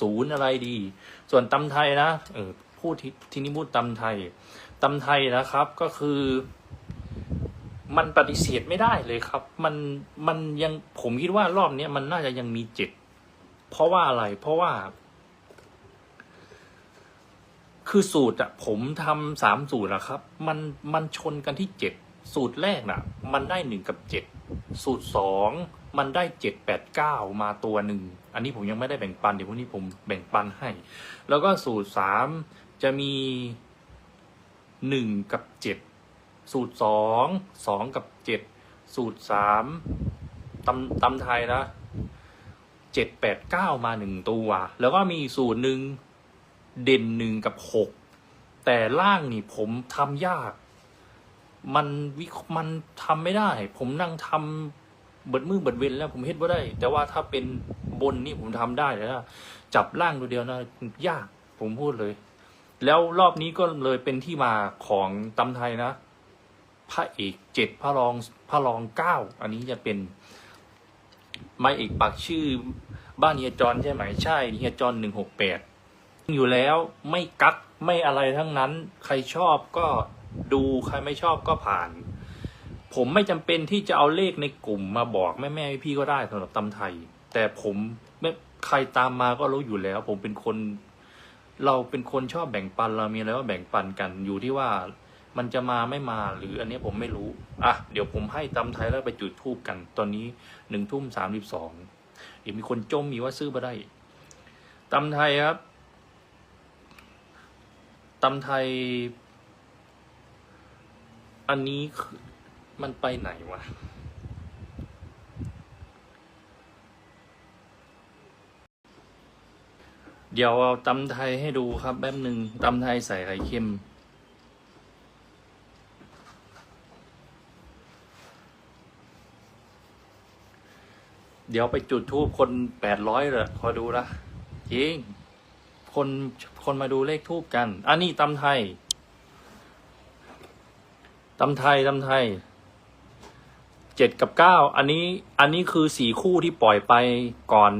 ศูนย์อะไรดี ส่วนตำไทยนะเออพูดที่ที่นี่พูดตำไทยตำไทยนะครับก็คือ มันปฏิเสธไม่ได้เลยครับ มันมันยังผมคิดว่ารอบเนี้ยมันน่าจะยังมีเจ็ดเพราะว่าอะไร เพราะว่า คือสูตรอะผมทำสามสูตรอะครับ มันมันชนกันที่เจ็ดสูตรแรกน่ะ มันได้หนึ่งกับเจ็ดสูตรสอง มันได้เจ็ดแปดเก้ามาตัวหนึ่ง อันนี้ผมยังไม่ได้แบ่งปัน เดี๋ยวพรุ่งนี้ผมแบ่งปันให้ แล้วก็สูตรสามจะมีหนึ่งกับเจ็ดสูตรสองสองกับเจ็ดสูตรสามตำตำไทยนะเจ็ดแปดเก้ามาหนึ่งตัว แล้วก็มีสูตรหนึ่งเด่นหนึ่งกับหกแต่ล่างนี่ผมทำยาก มันวิมันทำไม่ได้ ผมนั่งทำ เบิดมือเบิดเวนแล้วผมเฮ็ดบ่าได้ แต่ว่าถ้าเป็นบนนี่ผมทำได้แต่ถ้าจับล่างตัวเดียวนะยากผมพูดเลย แล้วรอบนี้ก็เลยเป็นที่มาของตำไทยนะพระเอกเจ็ดพระรองพระรองเก้าอันนี้จะเป็นไม่เอกปักชื่อบ้านเฮียจรใช่ไหมใช่เฮียจรหนึ่งหกแปดอยู่แล้วไม่กักไม่อะไรทั้งนั้น ใครชอบก็ดูใครไม่ชอบก็ผ่าน ผมไม่จำเป็นที่จะเอาเลขในกลุ่มมาบอกแม่แม่พี่ก็ได้สำหรับตำไทย แต่ผมไม่ใครตามมาก็รู้อยู่แล้ว ผมเป็นคน เราเป็นคนชอบแบ่งปันเรามีอะไรก็แบ่งปันกันอยู่ที่ว่ามันจะมาไม่มาหรืออันนี้ผมไม่รู้ อะ เดี๋ยวผมให้ตำไทยแล้วไปจุดทูบกัน ตอนนี้หนึ่งทุ่มสามสิบสองเดี๋ยวมีคนจมมีว่าซื้อมาได้ตำไทยครับตำไทย อันนี้คือ มันไปไหนวะ เดี๋ยวเอาตำไทยให้ดูครับแป๊บหนึ่งตำไทยใส่ไข่เค็ม เดี๋ยวไปจุดทูบคนแปดร้อยเลยคอดูละจริง คนคนมาดูเลขทูบกัน อันนี้ตำไทยตำไทยตำไทย เจ็ดกับเก้าอันนี้อันนี้คือสี่คู่ที่ปล่อยไปก่อน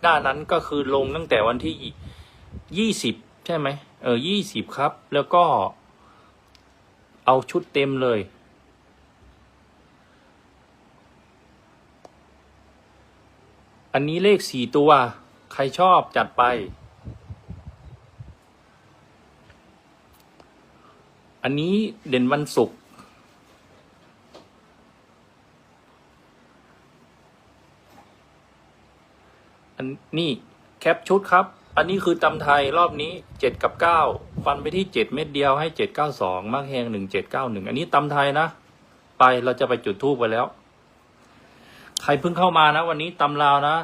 หน้านั้นก็คือลงตั้งแต่วันที่ยี่สิบใช่ไหมเออยี่สิบครับ แล้วก็ เอาชุดเต็มเลย อันนี้เลขสี่ตัว ใครชอบจัดไป อันนี้เด่นวันศุกร์ อันนี่แคปชุดครับ อันนี้คือตำไทยรอบนี้เจ็ดกับเก้าฟันไปที่เจ็ดเม็ดเดียวให้เจ็ดเก้าสองมากแหงหนึ่งเจ็ดเก้าหนึ่งอันนี้ตำไทยนะ ไปเราจะไปจุดทูบไปแล้ว ใครเพิ่งเข้ามานะ วันนี้ตำลาวนะ